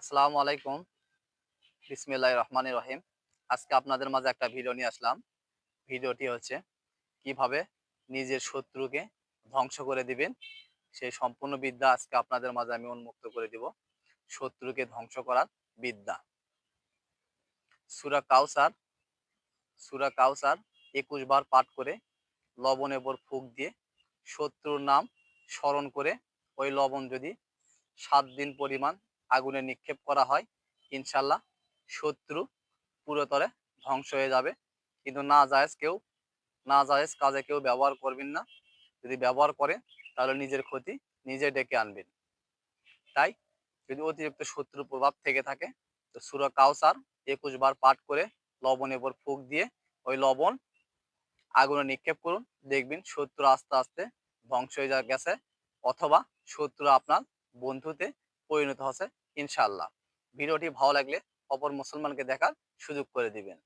আসসালামু আলাইকুম। বিসমিল্লাহ রহমান রহিম। আজকে আপনাদের মাঝে একটা ভিডিও নিয়ে আসলাম। ভিডিওটি হচ্ছে কীভাবে নিজের শত্রুকে ধ্বংস করে দিবেন। সেই সম্পূর্ণ বিদ্যা আজকে আপনাদের মাঝে আমি উন্মুক্ত করে দিব। শত্রুকে ধ্বংস করার বিদ্যা। সুরা কাউসার সুরা কাউসার একুশ বার পাঠ করে লবণ এবার ফুক দিয়ে শত্রুর নাম স্মরণ করে ওই লবণ যদি সাত দিন পরিমাণ আগুনে নিক্ষেপ করা হয়, ইনশাল্লাহ শত্রু পুরোতরে ধ্বংস হয়ে যাবে। কিন্তু না জায়েজ কেউ, না জায়েজ কাজে কেউ ব্যবহার করবেন না। যদি ব্যবহার করে, তাহলে নিজের ক্ষতি নিজে ডেকে আনবেন। তাই যদি অতিরিক্ত শত্রু প্রভাব থেকে থাকে, তো সুরা কাউসার একুশ বার পাঠ করে লবণের উপর ফুক দিয়ে ওই লবণ আগুনে নিক্ষেপ করুন। দেখবেন শত্রু আস্তে আস্তে ধ্বংস হয়ে গেছে। অথবা শত্রু আপনার বন্ধুতে পরিণত হচ্ছে ইনশাল্লাহ ভিডিওটি ভালো লাগলে অপর মুসলমানকে দেখার সুযোগ করে দিবেন।